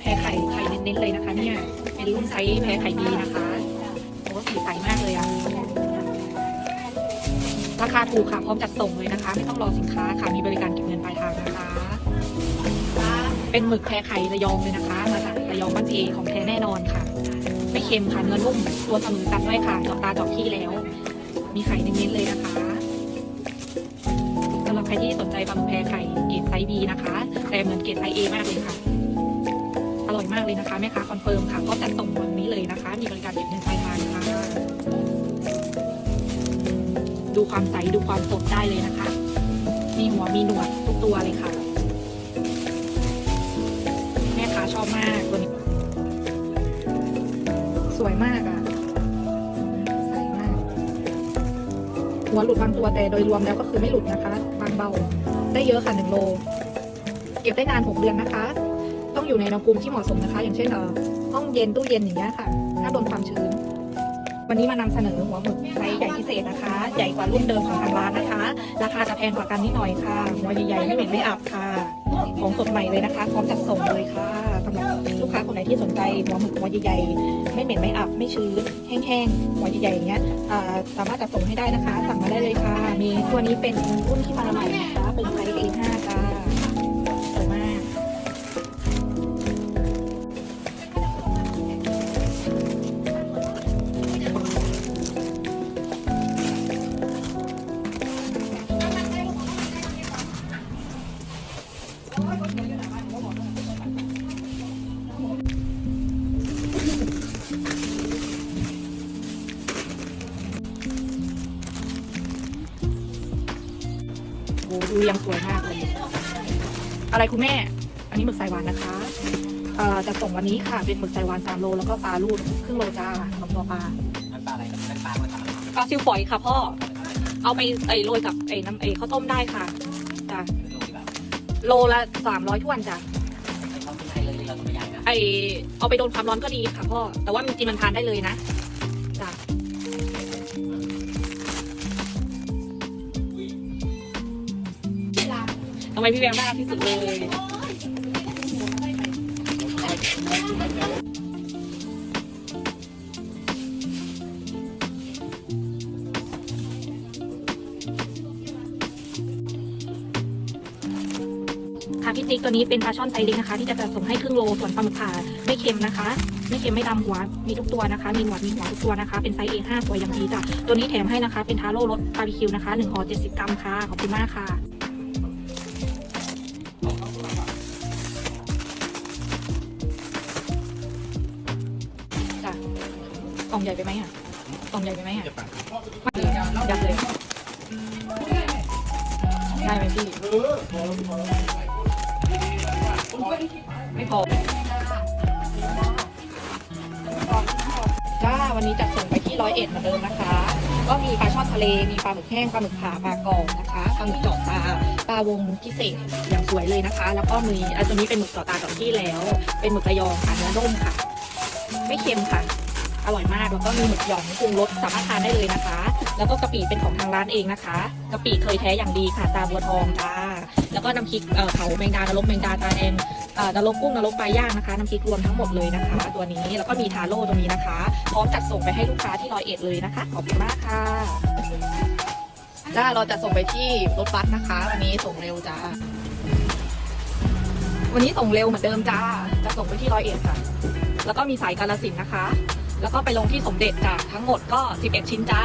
แพรไข่ไข่เน้นๆเลยนะคะ เนี่ย เป็นรุ่นไซส์แพรไข่ดีนะคะโอ้สีใสมากเลยอะราคาถูกค่ะพร้อมจัดส่งเลยนะคะ ไม่ต้องรอสินค้าค่ะมีบริการเก็บเงินปลายทางนะคะ เป็นหมึกแพรไข่ระยองเลยนะคะมาจากระยองบ้านเพของแท้แน่นอนค่ะ ไม่เค็มค่ะเนื้อนุ่มตัวสมอกันด้วยค่ะจาะตาจาะขี้แล้ว มีไข่เน้นๆเลยนะคะสำหรับใครที่สนใจปลาหมึกแพรไข่เกรดไซส์ B นะคะ แต่เหมือนเกรดไซส์ A มากเลยค่ะ มากเลยนะคะแม่ค้าคอนเฟิร์มค่ะก็จัดส่งวันนี้เลยนะคะ มีบริการเก็บเงินปลายทางค่ะดูความใสดูความสดได้เลยนะคะ มีหัวมีหนวดทุกตัวเลยค่ะ แม่ค้าชอบมากตัวนี้ สวยมากอะใสมาก หัวหลุดบางตัวแต่โดยรวมแล้วก็คือไม่หลุดนะคะ บางเบา ได้เยอะค่ะหนึ่งโล เก็บได้นานหกเดือนนะคะ ต้องอยู่ในอุณหภูมิที่เหมาะสมนะคะ อย่างเช่นเอ่อห้องเย็นตู้เย็นอย่างเงี้ยค่ะ ถ้าโดนความชื้น วันนี้มานำเสนอหัวหมึกไซส์ใหญ่พิเศษนะคะ ใหญ่กว่ารุ่นเดิมของทางร้านนะคะ ราคาจะแพงกว่ากันนิดหน่อยค่ะหัวใหญ่ๆไม่เหม็นไม่อับค่ะ ของสดใหม่เลยนะคะ พร้อมจัดส่งเลยค่ะสำหรับลูกค้าคนไหนที่สนใจหัวหมึกหัวใหญ่ๆไม่เหม็นไม่อับไม่ชื้นแห้งๆหัวใหญ่ๆอย่างเงี้ยสามารถจัดส่งให้ได้นะคะ สั่งมาได้เลยค่ะ มีตัวนี้เป็นรุ่นที่มาใหม่นะคะเป็นไซ ดูเรียงสวยมากเลย อะไรคุณแม่ อันนี้หมึกสายหวานนะคะเอ่อจะส่งวันนี้ค่ะ เป็นหมึกสายหวานสามโลแล้วก็ปลาลูดครึ่งโลจ้าสองตัวปลาน้ำปลาอะไรกับน้ำปลามาทำปลาซิวฝอยค่ะพ่อ เอาไปไอ้โรยกับไอ้น้ำไอ้ข้าวต้มได้ค่ะจ้ะโลละสามร้อยถ้วนจ้ะเราไม่ให้เลยเราต้องไม่ย้ายนะไอเอาไปโดนความร้อนก็ดีค่ะพ่อ แต่ว่าจริงๆมันทานได้เลยนะ ทำไมพี่แววน่ารักที่สุดเลย ค่ะพี่ติ๊กตัวนี้เป็นปลาช่อนไซส์เล็กนะคะ ที่จะจัดส่งให้ครึ่งโลส่วนปลาหมึกผ่าไม่เค็มนะคะ ไม่เค็มไม่ดำหัวมีทุกตัวนะคะ มีหนวดมีหัวทุกตัวนะคะ เป็นไซส์ A5 สวยอย่างดีจ้ะตัวนี้แถมให้นะคะ เป็นทาโร่รสบาร์บีคิวนะคะ1ห่อ70 กรัมค่ะขอบคุณมากค่ะ ล่องใหญ่ไปไหมอะกล่องใหญ่ไปไหมอะยัดเลยได้ไหมพี่ไม่พอจ้าวันนี้จัดส่งไปที่ร้อยเอ็ดเหมือนเดิมนะคะ ก็มีปลาช่อนทะเล มีปลาหมึกแห้ง ปลาหมึกผ่า ปลากรอบนะคะ ปลาหมึกเจาะตาปลาวงพิเศษอย่างสวยเลยนะคะ แล้วก็มีอันตัวนี้เป็นหมึกเจาะตากับที่แล้ว เป็นหมึกระยองค่ะเนื้อนุ่มค่ะ ไม่เค็มค่ะ อร่อยมากแล้วก็มีหมึกหยองปรุงรสสามารถทานได้เลยนะคะ แล้วก็กะปิเป็นของทางร้านเองนะคะกะปิเคยแท้อย่างดีค่ะตาบัวทองจ้าแล้วก็น้ำพริกเผาแมงดานรกแมงดาตาแดงเอ่อนรกกุ้งนรกปลาย่างนะคะน้ำพริกรวมทั้งหมดเลยนะคะ ตัวนี้แล้วก็มีทาโร่ตัวนี้นะคะ พร้อมจัดส่งไปให้ลูกค้าที่ร้อยเอ็ดเลยนะคะ ขอบคุณมากค่ะจ้าเราจะส่งไปที่รถบัสนะคะ วันนี้ส่งเร็วจ้าวันนี้ส่งเร็วเหมือนเดิมจ้า จะส่งไปที่ร้อยเอ็ดค่ะ แล้วก็มีสายกาลสินนะคะ แล้วก็ไปลงที่สมเด็จจ้าทั้งหมดก็ 11 ชิ้นจ้า